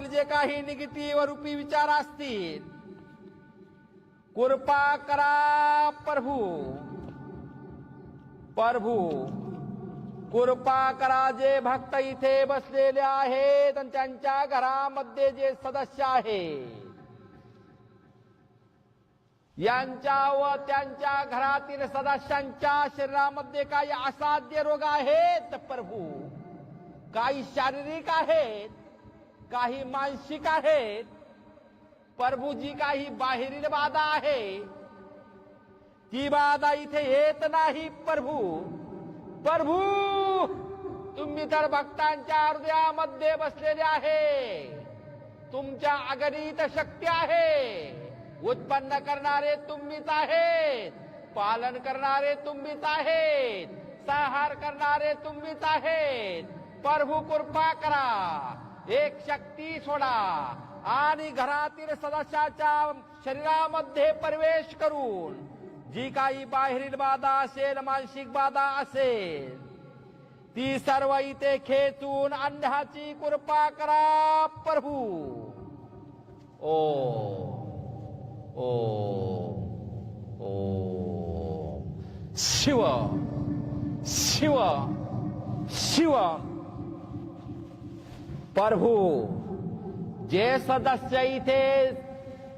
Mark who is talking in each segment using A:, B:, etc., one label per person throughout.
A: मनातील जे काही निगेटिव्ह रूपी विचार असतील कृपा करा प्रभू. प्रभू कृपा करा जे भक्त इथे बसलेले आहेत आणि त्यांच्या घरामध्ये जे सदस्य आहेत. यांच्या व त्यांच्या घरातील सदस्यांच्या शरीरामध्ये काही असाध्य रोग आहेत प्रभू. काही शारीरिक आहेत काही मानसिक आहेत. प्रभू जी काही बाहेरील बाधा आहे ती बाधा इथे येत नाही प्रभू. प्रभू तुम्ही तर भक्तांच्या हृदयामध्ये बसलेले आहे. तुमच्या अगणित शक्ती आहे. उत्पन्न करणारे तुम्हीच आहेत. पालन करणारे तुम्हीच आहेत. संहार करणारे तुम्हीच आहेत. प्रभू कृपा करा. एक शक्ती सोडा आणि घरातील सदस्याच्या शरीरामध्ये प्रवेश करून जी काही बाहेरील बाधा असेल मानसिक बाधा असेल ती सर्व इथे खेचून अन्नाची कृपा करा प्रभू. ओ ओ ओ. शिव शिव शिव. प्रभू जे सदस्य इथे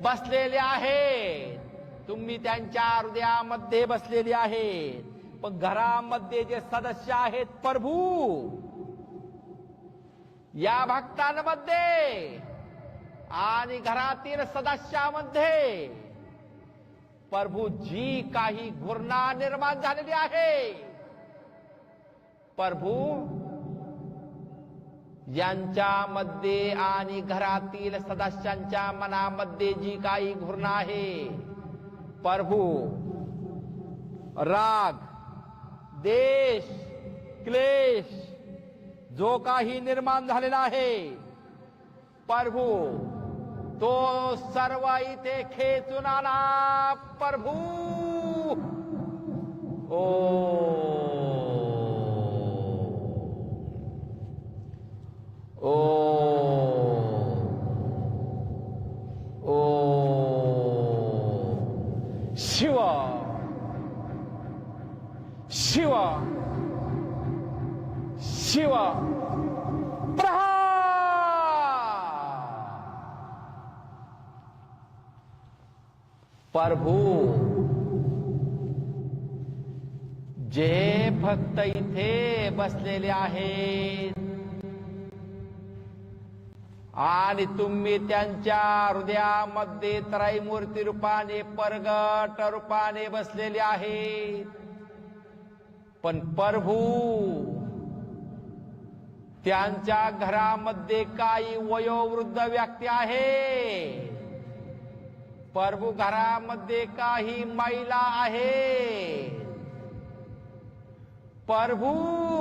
A: बसलेले आहेत तुम्ही त्यांच्या हृदयामध्ये बसलेले आहेत. पण घरामध्ये जे सदस्य आहेत प्रभू या भक्तांमध्ये आणि घरातील सदस्यामध्ये प्रभू जी काही घृणा निर्माण झालेली आहे. प्रभू यांच्यामध्ये आणि घरातील सदस्यांच्या मनामध्ये जी काही घृणा आहे प्रभू राग देश क्लेश जो काही निर्माण झालेला आहे प्रभू तो सर्व इथे खेचून आला प्रभू! शिव शिव शिव प्रभू जे भक्त इथे बसलेले आहेत. आणि तुम्ही त्यांच्या हृदयामध्ये त्रैमूर्ती रूपाने परगट रूपाने बसलेले आहेत. पण प्रभू त्यांच्या घरामध्ये काही वयोवृद्ध व्यक्ती आहे प्रभू घरामध्ये काही महिला आहे प्रभू!